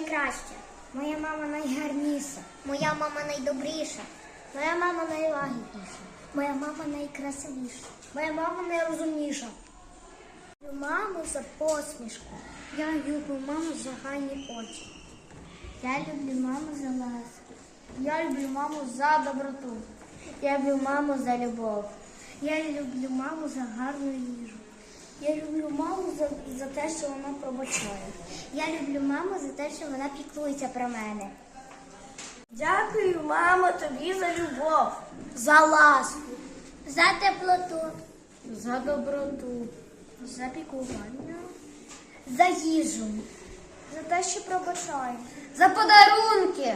найкраща. Моя мама найгарніша. Моя мама найдобріша. Моя мама найлагідніша. Моя мама найкрасивіша. Моя мама найрозумніша. Люблю маму за посмішку. Я люблю маму за гарні очі. Я люблю маму за ласку. Я люблю маму за доброту. Я люблю маму за любов. Я люблю маму за гарну їжу. За, те, що вона пробачає. Я люблю маму за те, що вона піклується про мене. Дякую, мамо, тобі за любов, За ласку, за теплоту, за доброту, за піклування, за їжу, за те, що пробачає, за подарунки.